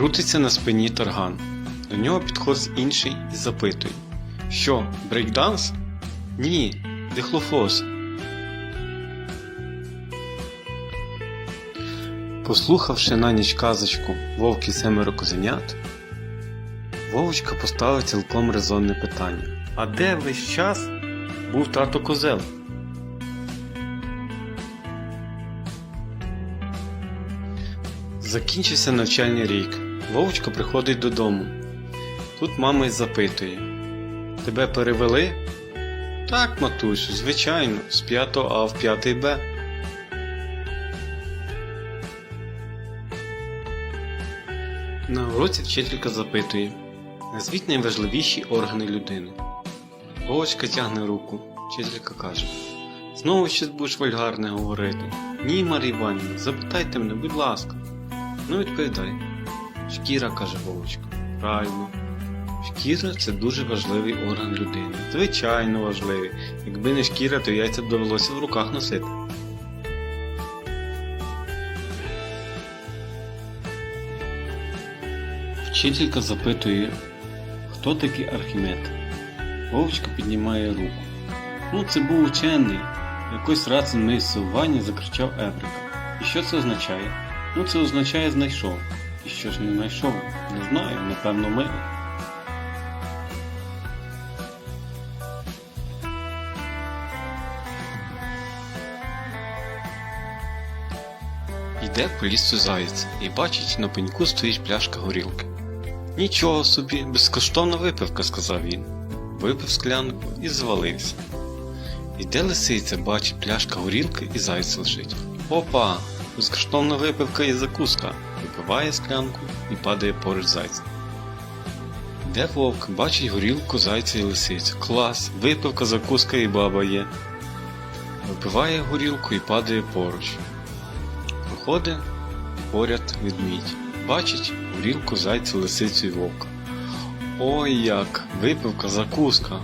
Крутиться на спині тарган. До нього підходить інший і запитує: Що, брейкданс? Ні, дихлофос. Послухавши на ніч казочку Вовк і семеро козенят, Вовочка поставив цілком резонне питання. А де весь час був тато козел? Закінчився навчальний рік. Вовочка приходить додому. Тут мама й запитує: Тебе перевели? Так, матусю, звичайно, з 5 А в 5 Б. На уроці вчителька запитує: Назвіть найважливіші органи людини. Вовочка тягне руку. Вчителька каже: Знову щось будеш вульгарне говорити. Ні, Марія Іванівна, запитайте мене, будь ласка. Ну відповідай. Шкіра, каже Вовочка. Правильно. Шкіра це дуже важливий орган людини. Звичайно важливий. Якби не шкіра, то яйця б довелося в руках носити. Вчителька запитує, хто такий Архімед. Вовчка піднімає руку. Ну, це був учений. Якось раз ванні закричав Еврика. І що це означає? Ну, це означає знайшов. І що ж не знайшов? Не знаю, напевно, ми. Йде по лісу заєць і бачить на пеньку стоїть пляшка горілки. Нічого собі, безкоштовна випивка, сказав він. Випив склянку і звалився. Йде лисиця, бачить пляшка горілки і зайць лежить. Опа! Безкоштовна випивка і закуска. Випиває склянку і падає поруч зайця. Йде вовк, бачить горілку, зайця і лисицю. Клас! Випивка, закуска і баба є. Випиває горілку і падає поруч. Проходить поряд ведмідь. Бачить горілку, зайця, лисицю і вовка. Ой як! Випивка, закуска.